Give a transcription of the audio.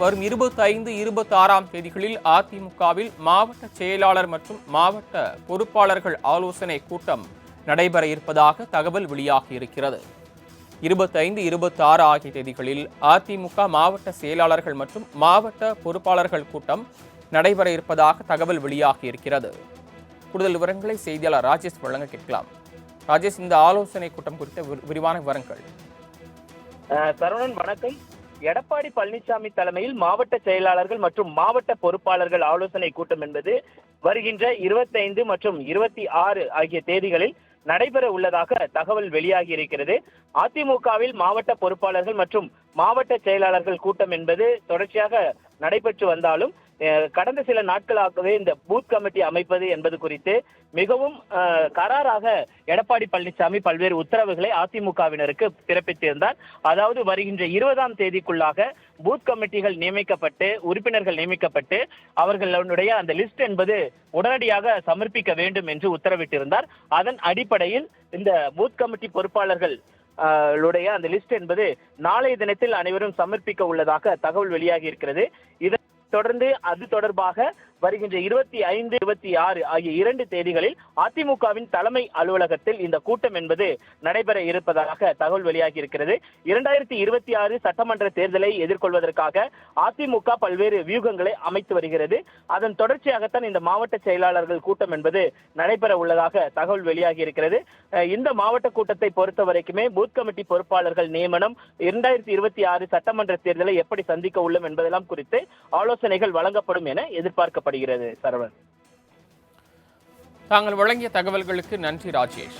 வரும் இருபத்தைந்து இருபத்தி ஆறாம் தேதிகளில் அதிமுகவில் மாவட்ட செயலாளர் மற்றும் மாவட்ட பொறுப்பாளர்கள் ஆலோசனை கூட்டம் நடைபெற இருப்பதாக தகவல் வெளியாகி இருக்கிறது. இருபத்தைந்து இருபத்தி ஆறு ஆகிய தேதிகளில் அதிமுக மாவட்ட செயலாளர்கள் மற்றும் மாவட்ட பொறுப்பாளர்கள் கூட்டம் நடைபெற இருப்பதாக தகவல் வெளியாகி இருக்கிறது. கூடுதல் விவரங்களை செய்தியாளர் ராஜேஷ் வழங்க கேட்கலாம். ராஜேஷ் இந்த ஆலோசனை கூட்டம் குறித்த விரிவான விவரங்கள். சரவணன் வணக்கம். எடப்பாடி பழனிசாமி தலைமையில் மாவட்ட செயலாளர்கள் மற்றும் மாவட்ட பொறுப்பாளர்கள் ஆலோசனை கூட்டம் என்பது வருகின்ற இருபத்தைந்து மற்றும் இருபத்தி ஆறு ஆகிய தேதிகளில் நடைபெற உள்ளதாக தகவல் வெளியாகி இருக்கிறது. அதிமுகவில் மாவட்ட பொறுப்பாளர்கள் மற்றும் மாவட்ட செயலாளர்கள் கூட்டம் என்பது தொடர்ச்சியாக நடைபெற்று வந்தாலும் கடந்த சில நாட்களாகவே இந்த பூத் கமிட்டி அமைப்பது என்பது குறித்து மிகவும் கராராக எடப்பாடி பழனிசாமி பல்வேறு உத்தரவுகளை அதிமுகவினருக்கு பிறப்பித்திருந்தார். அதாவது வருகின்ற இருபதாம் தேதிக்குள்ளாக பூத் கமிட்டிகள் நியமிக்கப்பட்டு உறுப்பினர்கள் நியமிக்கப்பட்டு அவர்களுடைய அந்த லிஸ்ட் என்பது உடனடியாக சமர்ப்பிக்க வேண்டும் என்று உத்தரவிட்டிருந்தார். அதன் அடிப்படையில் இந்த பூத் கமிட்டி பொறுப்பாளர்கள் ஆஹ், அந்த லிஸ்ட் என்பது நாளைய தினத்தில் அனைவரும் சமர்ப்பிக்க உள்ளதாக தகவல் வெளியாகி இருக்கிறது. இதன் தொடர்ந்து அது தொடர்பாக வருகின்ற இருபத்தி ஐந்து இருபத்தி ஆறு ஆகிய இரண்டு தேதிகளில் அதிமுகவின் தலைமை அலுவலகத்தில் இந்த கூட்டம் என்பது நடைபெற இருப்பதாக தகவல் வெளியாகி இருக்கிறது. இரண்டாயிரத்தி இருபத்தி ஆறு சட்டமன்ற தேர்தலை எதிர்கொள்வதற்காக அதிமுக பல்வேறு வியூகங்களை அமைத்து வருகிறது. அதன் தொடர்ச்சியாகத்தான் இந்த மாவட்ட செயலாளர்கள் கூட்டம் என்பது நடைபெற உள்ளதாக தகவல் வெளியாகி இருக்கிறது. இந்த மாவட்ட கூட்டத்தை பொறுத்த வரைக்குமே பூத் கமிட்டி பொறுப்பாளர்கள் நியமனம் இரண்டாயிரத்தி இருபத்தி ஆறு சட்டமன்ற தேர்தலை எப்படி சந்திக்க உள்ளோம் என்பதெல்லாம் குறித்து ஆலோசனைகள் வழங்கப்படும் என எதிர்பார்க்கப்படுகிறது சரவணன். தாங்கள் வழங்கிய தகவல்களுக்கு நன்றி ராஜேஷ்.